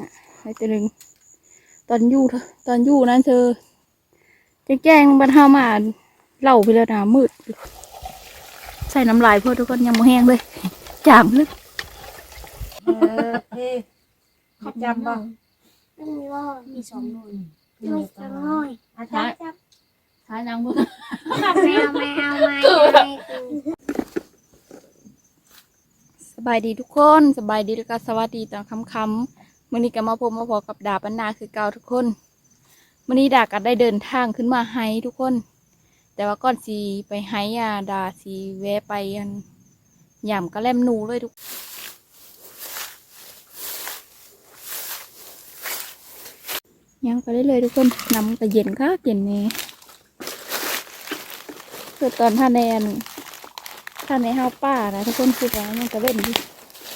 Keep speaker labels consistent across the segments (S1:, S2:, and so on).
S1: อะให้ตัวหนึ่งตอนอยู่เธอตอนอยู่นั้นเธอจะแกล้งบรรเทามาเล่าไปแล้วนะมืด ใส่น้ำลายเพื่อทุกคนยังไม่แห้งเลยจามเลย
S2: เออเฮ้ขอบจำบ่
S3: มันมีว่ามีสองหน่วย
S2: มี
S3: มี
S2: ส
S3: ส
S2: อ
S3: องง
S2: ห
S3: ห
S2: น่
S3: น่
S2: ว
S3: วยย
S2: อาจารย์
S3: จับ
S1: ท้ายนางบุ
S3: จับแมวแมวแมว
S1: สบายดีทุกคนสบายดีแล้วก็สวัสดีตอนค่ำๆ มื่อนี้ก็มาพบมาพอกับดาบอันนาคือเก่าทุกคนมื่อนี้ดาก็ได้เดินทางขึ้นมาไฮทุกคน แต่ว่าก่อนสีไปไฮอะดาสีแวะไปอันหย่ำกระแลมนูเลยทุกยังไปได้เลยทุกคนน้ำก็เย็นค่ะเย็นนี่คือตอนท่าแนนท่าในห้าวป้านะทุกคนคือว่ามันก็เล่นดิ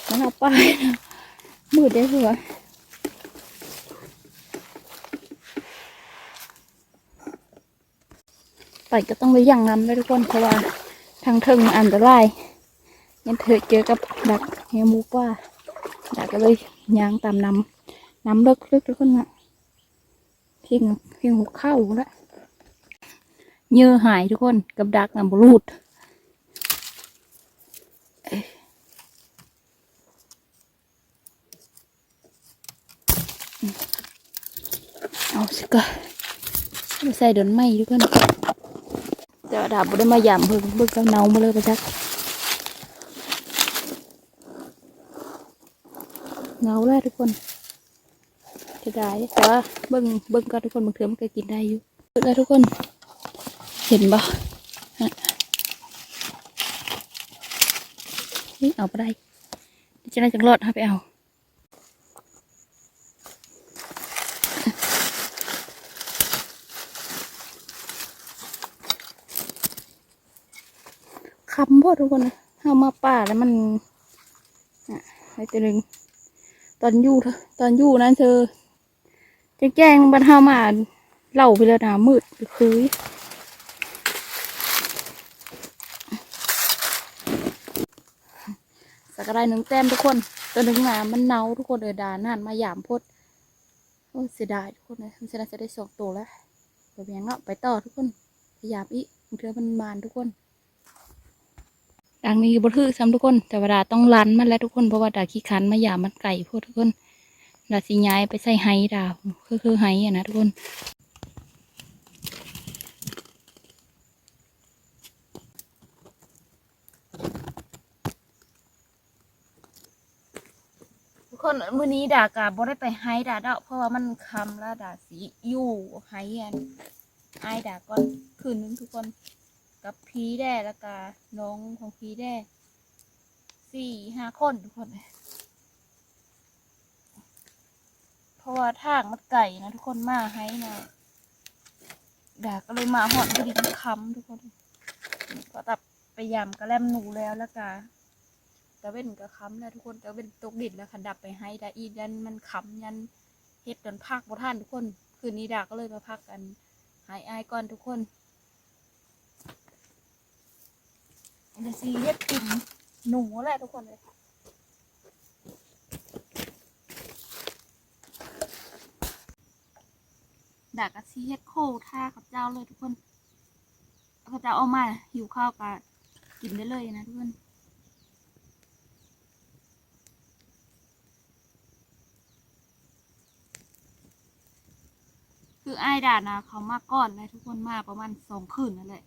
S1: มันห้าวป้านะมืดได้เหัว ไปก็ต้องไปย่างน้ำเลยทุกคนเพราะว่าทางเทิงมันอันตรายยันเถอเจอกับดักเฮียหมูกว่าดักก็เลยย่างตามน้ำน้ำเลิกๆทุกคนนะเพียงเพียงหัวเข้าแล้วเยื่อหายทุกคนกับดักน้ำบรูดเอาสิก็ใส่เดินไม่ทุกคน แต่ว่าดาบบ่ได้มาหยามเพิ่งเบิ่งกับเน่ามาเลยประจักเงาแล้วทุกคนจะได้แต่ว่าเบิ้งเบิ้งก็ทุกคนบางเทือมันก็กินได้อยู่แล้วทุกคน เห็นบ่ฮะนี่เอาไปได้จะได้จังรอดฮะไปเอาำพอทุกคนนะเอามาป่าแล้วมันอะให้ตัวหนึ่งตอนอยู่เธอตอนอยู่นั้นเธอจะแกล้งบรรเทามาเล่าไปแล้วนะมืดคือสักไรหนึ่งแต้มทุกคนตัวหนึ่งมามันเนาทุกคนเออดานั่นมาหยามพดโอ้เสียดายทุกคนเลยมันจะได้สองตัวแล้วแบบนี้เนาะไปต่อทุกคนพยายามอีกเทือมันมานทุกคน ดังนี้บ่ถือซ้ำทุกคนแต่ว่าดาต้องรันมันแล้วทุกคนเพราะว่าดาขี้คันมาหยามันไก่พวกทุกคนดาสิย้ายไปใส่ไฮดาคือคือไฮอะนะทุกคนทุกคนมื้อนี้ดากะบ่ได้ไปไฮดาดอเพราะว่ามันคำแล้วดาสิอยู่ไฮอันไอดาก่อนคืนนึงทุกคน กับพีแด้แล้วก็น้องของพีแด้สี่ห้าคนทุกคนเพราะว่าทางมันไก่นะทุกคนมาให้นะดาก็เลยมาหอดพอดีมันค้ำทุกคนก็ตับไปยำกระแลมหนูแล้วแล้วก็ตะเว้นก็ค้ำแล้วทุกคนตะเว้นตกดินแล้วขันดับไปให้ดาอีดันมันค้ำยันเฮ็ดจนพักบ่ท่านทุกคน คืนนี้ดาก็เลยมาพักกัน หายอายก่อนทุกคน เดี๋ยวซีเฮ็ดกินหนูแหละทุกคนเลยดักกะซีเฮ็ดโคท่ากับเจ้าเลยทุกคนพระเจ้าเอามาหิวข้าวก็กินได้เลยนะทุกคนคือไอ้ายด่านะเขามาก่อนเลยทุกคนมาประมาณสองคืนนั่นแหละ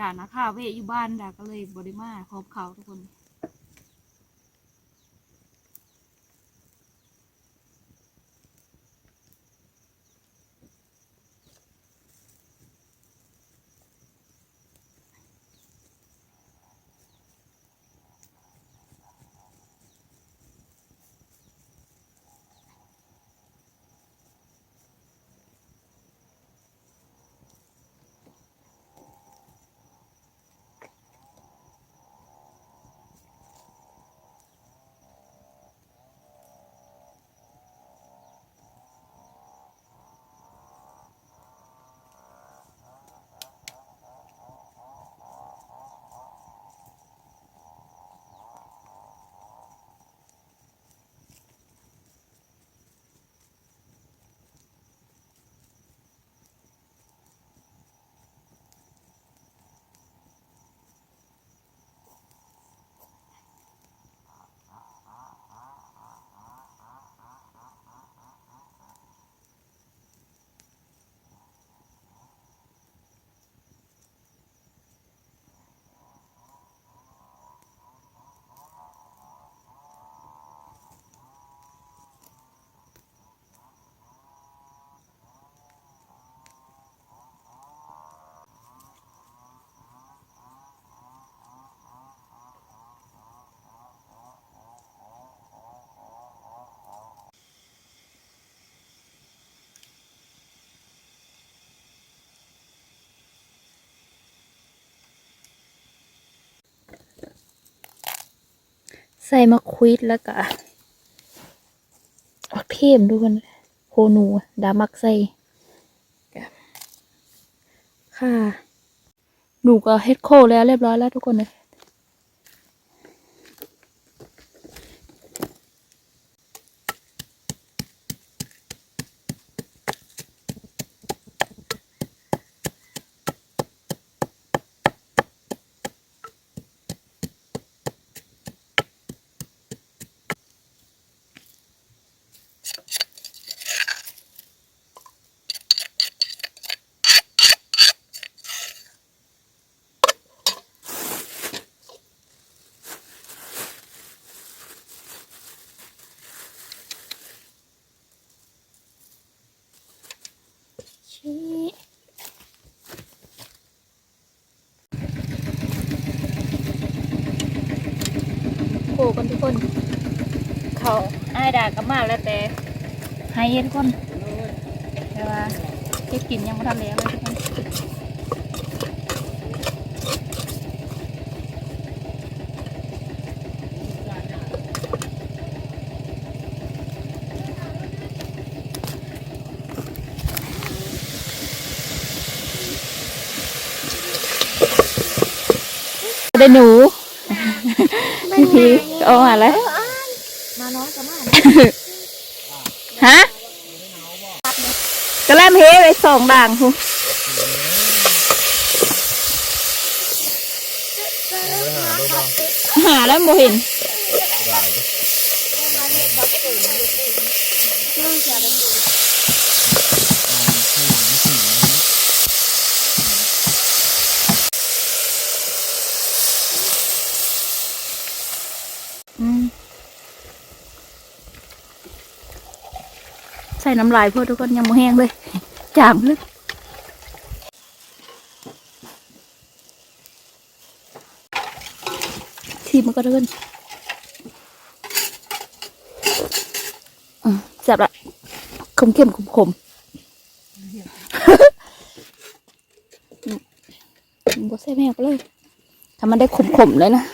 S1: ด่านะข้าเวอยู่บ้านด่าก็เลยบริมาพร้อมเขาทุกคน ใส่มะควิดแล้วก็บักเทมทุกคนโคหนูดามักใส่ค่ะหนูก็เฮ็ดโคแล้วเรียบร้อยแล้วทุกคนเลย ทุกคน เขาอ้ายด่ากันมาแล้วแต่ให้ทุกคนแต่ว่าเฮ็ดกินยังไม่ทันแล้วเลยทุกคนได้หนู
S3: เป็นไเอา
S1: มาแล้ว
S2: มาน้อยจะมา
S1: ฮะกระแลมเฮไปสองด่างคุณหาแล้วโมเห็น น้ำลายเพื่อทุกคนยังไม่แห้งเลย จางเลยทีมันก็เดินอืมแซ่บละขมเข้มขมขมอืมมันก็ใส่แม่ก็เลยถ้ามันได้ขมขมเลยนะ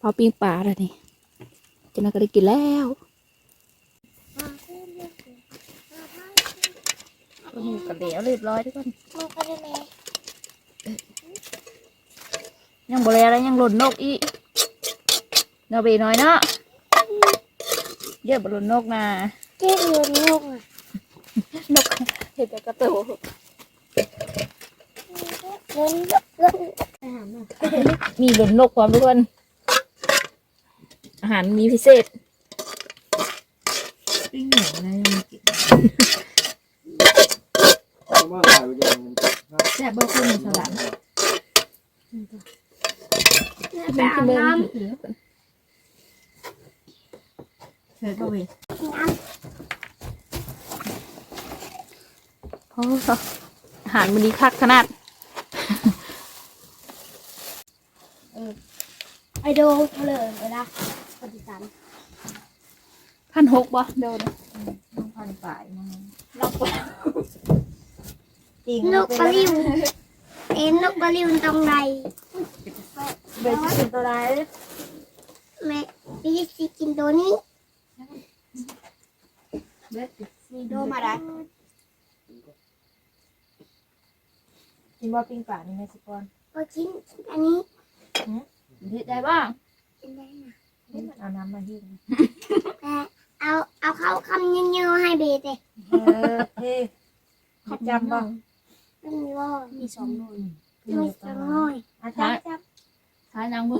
S1: พอปิ้งปลาแล้วนี่เจนนก็ได้กินแล้ว ก็หมูกระเดียวเรียบร้อยทุกคน
S3: มันก็ได้แม่
S1: ยังบริแล้วยังหล่นนกอีกนาเบน้อยเนาะเยอะบหล่นนกนะ
S3: เจ๊เงินลูกอะ
S1: นกเห็นแต่กระตู
S3: เงินเยอะเงิน
S1: มีหล่นนกความทุกคนอาหารมีพิเศษ
S2: ปิ้งเหนียวอะไรยังไม่กิน
S4: มาหลายอย่างมันครับ
S2: แซ่บบ่คุณสลัด
S3: ไปอาบน้
S2: เสร็จบ่เว้ย
S1: โอ้อาหารมันนี้คักขนาด
S3: ไอโดเฉลิมไปละปฏิสัน
S1: พันหกบ่เดี๋ยวนะ
S2: ต้องพันปลายมัน
S1: ลองไป
S2: จริง
S3: นกกระลิวเอ็นนกกระลิวตรงใด
S2: เบสกินตัวไร
S3: แม่พี่สิกินตัวนี้
S2: เบส
S3: โดมาได้
S2: กินว่าปิ้งปลานี่แม่สิก่อน
S3: ก็กินอันนี้
S1: เฮ็ดได้บ้าง
S3: กินได้นะ
S2: เอาน้ำมาหิ้ง
S3: แต่เอาเอาเข้าคำเยอะๆให้เบสเลย
S2: เออเท่ขับจำบ้าง
S3: มันมีว่ามีสองหน่วย
S2: มี
S3: มีสองหน่วย
S2: อาจารย์จับ
S1: ท้ายนางมือ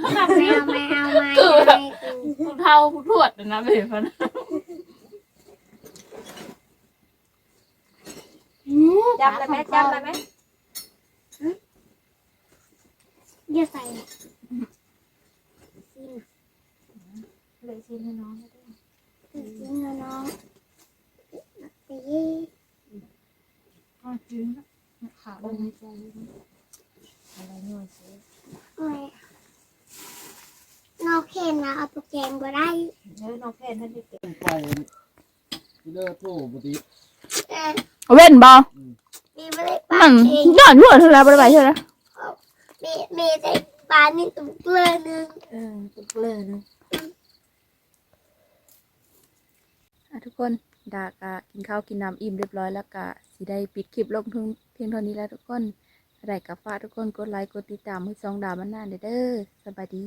S3: ไม่เอาไม่เอาไม่เอาไม่กู
S1: ผู้เท่าผู้ทวดนะเบฟัน
S2: จำเลยไหมจำเลยไหม
S3: เดี๋ยวใส่ซิม
S2: เลยชิมให้น้อง
S3: ซิมน้องตี
S1: อ๋อจริง ขา
S2: ลงใจอะไรหน่อยสิ
S3: ไม่นอกเคนนะเอาโปรแกรมก็ได้
S2: เออน้องแพนท่านได้เก็บ
S4: ไปที่เลิกโทรปกติ
S3: แต่
S1: เว้นบ่
S3: มีไม่ได้ปา
S1: มัน
S3: เอง
S1: ย้อนรวดเท่าไหร่บ่ได้ไปใช่ไหม
S3: มีมีได้ปลานี่ตุ้เกลือหนึง
S2: เออตุ๊กเลยนะ
S1: อะทุกคนดากะกินข้าวกินน้ำอิ่มเรียบร้อยแล้วกะสิได้ปิดคลิปลงเพียงเพียงเท่านี้แล้วทุกคนไรกับฝาทุกคนกดไลค์กดติดตามให้สองดาวมันนานเด้อเด้อสบายดี